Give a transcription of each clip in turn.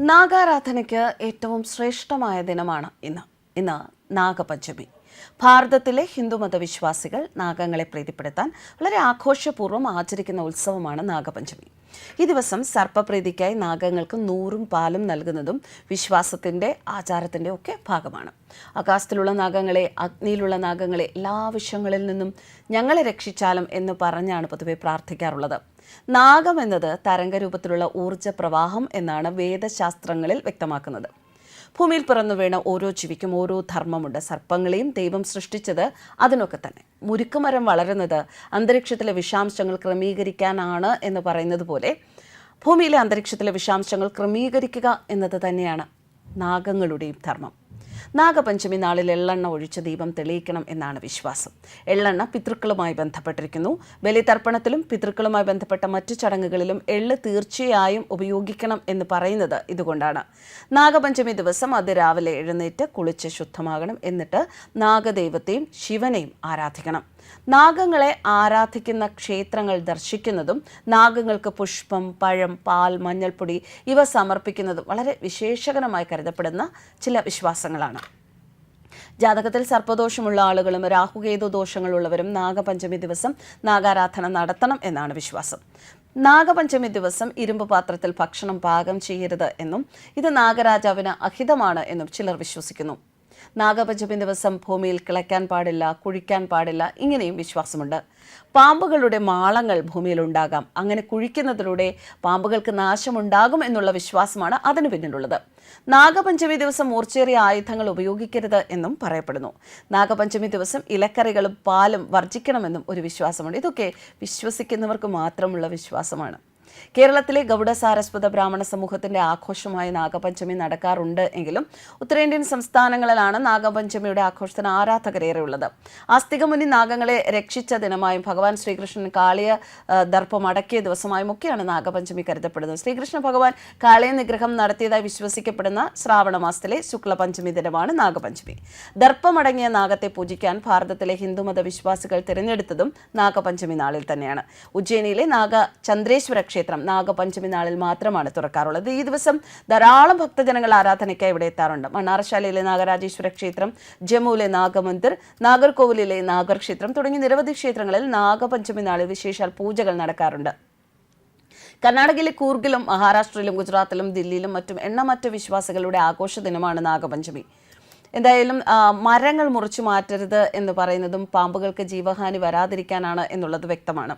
നാഗാരാധനയ്ക്ക് ഏറ്റവും ശ്രേഷ്ഠമായ ദിനമാണ് ഇന്ന്. ഇന്ന് നാഗപഞ്ചമി. ഭാരതത്തിലെ ഹിന്ദുമത വിശ്വാസികൾ നാഗങ്ങളെ പ്രീതിപ്പെടുത്താൻ വളരെ ആഘോഷപൂർവം ആചരിക്കുന്ന ഉത്സവമാണ് നാഗപഞ്ചമി. ഈ ദിവസം സർപ്പപ്രീതിക്കായി നാഗങ്ങൾക്ക് നൂറും പാലും നൽകുന്നതും വിശ്വാസത്തിന്റെ ആചാരത്തിന്റെ ഒക്കെ ഭാഗമാണ്. ആകാശത്തിലുള്ള നാഗങ്ങളെ അഗ്നിയിലുള്ള നാഗങ്ങളെ എല്ലാ വിഷയങ്ങളിൽ നിന്നും ഞങ്ങളെ രക്ഷിച്ചാലും എന്ന് പറഞ്ഞാണ് പൊതുവെ പ്രാർത്ഥിക്കാറുള്ളത്. നാഗം എന്നത് തരംഗരൂപത്തിലുള്ള ഊർജ പ്രവാഹം എന്നാണ് വേദശാസ്ത്രങ്ങളിൽ വ്യക്തമാക്കുന്നത്. ഭൂമിയിൽ പിറന്നു വീണ ഓരോ ജീവിക്കും ഓരോ ധർമ്മമുണ്ട്. സർപ്പങ്ങളെയും ദൈവം സൃഷ്ടിച്ചത് അതിനൊക്കെ തന്നെ. മുരുക്കുമരം വളരുന്നത് അന്തരീക്ഷത്തിലെ വിഷാംശങ്ങൾ ക്രമീകരിക്കാനാണ് എന്ന് പറയുന്നത് പോലെ ഭൂമിയിലെ അന്തരീക്ഷത്തിലെ വിഷാംശങ്ങൾ ക്രമീകരിക്കുക എന്നത് തന്നെയാണ് നാഗങ്ങളുടെയും ധർമ്മം. നാഗപഞ്ചമി നാളിൽ എള്ളെണ്ണ ഒഴിച്ച് ദീപം തെളിയിക്കണം എന്നാണ് വിശ്വാസം. എള്ളെണ്ണ പിതൃക്കളുമായി ബന്ധപ്പെട്ടിരിക്കുന്നു. ബലിതർപ്പണത്തിലും പിതൃക്കളുമായി ബന്ധപ്പെട്ട മറ്റു ചടങ്ങുകളിലും എള്ള് തീർച്ചയായും ഉപയോഗിക്കണം എന്ന് പറയുന്നത് ഇതുകൊണ്ടാണ്. നാഗപഞ്ചമി ദിവസം അത് രാവിലെ എഴുന്നേറ്റ് കുളിച്ച് ശുദ്ധമാകണം എന്നിട്ട് നാഗദൈവത്തെയും ശിവനെയും ആരാധിക്കണം. നാഗങ്ങളെ ആരാധിക്കുന്ന ക്ഷേത്രങ്ങൾ ദർശിക്കുന്നതും നാഗങ്ങൾക്ക് പുഷ്പം പഴം പാൽ മഞ്ഞൾപ്പൊടി ഇവ സമർപ്പിക്കുന്നതും വളരെ വിശേഷകരമായി കരുതപ്പെടുന്ന ചില വിശ്വാസങ്ങളാണ് ജാതകത്തിൽ സർപ്പദോഷമുള്ള ആളുകളും രാഹുകേതു ദോഷങ്ങളുള്ളവരും നാഗപഞ്ചമി ദിവസം നാഗാരാധന നടത്തണം എന്നാണ് വിശ്വാസം. നാഗപഞ്ചമി ദിവസം ഇരുമ്പ് പാത്രത്തിൽ ഭക്ഷണം പാകം ചെയ്യരുത് എന്നും ഇത് നാഗരാജാവിന് അഹിതമാണ് എന്നും ചിലർ വിശ്വസിക്കുന്നു. നാഗപഞ്ചമി ദിവസം ഭൂമിയിൽ കിളയ്ക്കാൻ പാടില്ല കുഴിക്കാൻ പാടില്ല ഇങ്ങനെയും വിശ്വാസമുണ്ട്. പാമ്പുകളുടെ മാളങ്ങൾ ഭൂമിയിൽ ഉണ്ടാകാം. അങ്ങനെ കുഴിക്കുന്നതിലൂടെ പാമ്പുകൾക്ക് നാശമുണ്ടാകും എന്നുള്ള വിശ്വാസമാണ് അതിന് പിന്നിലുള്ളത്. നാഗപഞ്ചമി ദിവസം മൂർച്ചേറിയ ആയുധങ്ങൾ ഉപയോഗിക്കരുത് എന്നും പറയപ്പെടുന്നു. നാഗപഞ്ചമി ദിവസം ഇലക്കറികളും പാലും വർജിക്കണമെന്നും ഒരു വിശ്വാസമുണ്ട്. ഇതൊക്കെ വിശ്വസിക്കുന്നവർക്ക് മാത്രമുള്ള വിശ്വാസമാണ്. കേരളത്തിലെ ഗൗഡ സാരസ്വത ബ്രാഹ്മണ സമൂഹത്തിന്റെ ആഘോഷമായ നാഗപഞ്ചമി നടക്കാറുണ്ട് എങ്കിലും ഉത്തരേന്ത്യൻ സംസ്ഥാനങ്ങളിലാണ് നാഗപഞ്ചമിയുടെ ആഘോഷത്തിന് ആരാധകരേറെയുള്ളത്. ആസ്തികമുനി നാഗങ്ങളെ രക്ഷിച്ച ദിനമായും ഭഗവാൻ ശ്രീകൃഷ്ണൻ കാളിയ ദർപ്പം അടക്കിയ ദിവസമായും ഒക്കെയാണ് നാഗപഞ്ചമി കരുതപ്പെടുന്നത്. ശ്രീകൃഷ്ണ ഭഗവാൻ കാളിയ നിഗ്രഹം നടത്തിയതായി വിശ്വസിക്കപ്പെടുന്ന ശ്രാവണ മാസത്തിലെ ശുക്ലപഞ്ചമി ദിനമാണ് നാഗപഞ്ചമി. ദർപ്പമടങ്ങിയ നാഗത്തെ പൂജിക്കാൻ ഭാരതത്തിലെ ഹിന്ദുമത വിശ്വാസികൾ തിരഞ്ഞെടുത്തതും നാഗപഞ്ചമി നാളിൽ തന്നെയാണ്. ഉജ്ജയിനിയിലെ നാഗ ചന്ദ്രേശ്വര ക്ഷേത്രം നാഗപഞ്ചമി നാളിൽ മാത്രമാണ് തുറക്കാറുള്ളത്. ഈ ദിവസം ധാരാളം ഭക്തജനങ്ങൾ ആരാധനയ്ക്കായി ഇവിടെ എത്താറുണ്ട്. മണ്ണാറശാലയിലെ നാഗരാജേശ്വര ക്ഷേത്രം ജമ്മുവിലെ നാഗമന്ദിർ നാഗർകോവിലിലെ നാഗർ ക്ഷേത്രം തുടങ്ങി നിരവധി ക്ഷേത്രങ്ങളിൽ നാഗപഞ്ചമി നാളിൽ വിശേഷാൽ പൂജകൾ നടക്കാറുണ്ട്. കർണാടകയിലെ കൂർഗിലും മഹാരാഷ്ട്രയിലും ഗുജറാത്തിലും ദില്ലിയിലും മറ്റും എണ്ണമറ്റ വിശ്വാസികളുടെ ആഘോഷ ദിനമാണ് നാഗപഞ്ചമി. എന്തായാലും മരങ്ങൾ മുറിച്ചു മാറ്റരുത് എന്ന് പറയുന്നതും പാമ്പുകൾക്ക് ജീവഹാനി വരാതിരിക്കാനാണ് എന്നുള്ളത് വ്യക്തമാണ്.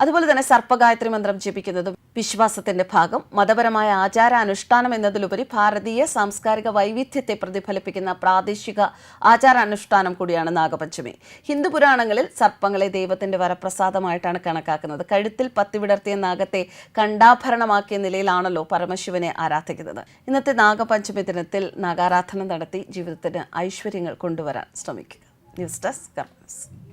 അതുപോലെ തന്നെ സർപ്പഗായത്രി മന്ത്രം ജപിക്കുന്നതും വിശ്വാസത്തിന്റെ ഭാഗം മതപരമായ ആചാരാനുഷ്ഠാനം എന്നതിലുപരി ഭാരതീയ സാംസ്കാരിക വൈവിധ്യത്തെ പ്രതിഫലിപ്പിക്കുന്ന പ്രാദേശിക ആചാരാനുഷ്ഠാനം കൂടിയാണ് നാഗപഞ്ചമി. ഹിന്ദു പുരാണങ്ങളിൽ സർപ്പങ്ങളെ ദൈവത്തിന്റെ വരപ്രസാദമായിട്ടാണ് കണക്കാക്കുന്നത്. കഴുത്തിൽ പത്തി വിടർത്തിയ നാഗത്തെ കണ്ടാഭരണമാക്കിയ നിലയിലാണല്ലോ പരമശിവനെ ആരാധിക്കുന്നത്. ഇന്നത്തെ നാഗപഞ്ചമി ദിനത്തിൽ നാഗാരാധന നടത്തി ജീവിതത്തിന് ഐശ്വര്യങ്ങൾ കൊണ്ടുവരാൻ ശ്രമിക്കുക. News desk കർമ്മസ്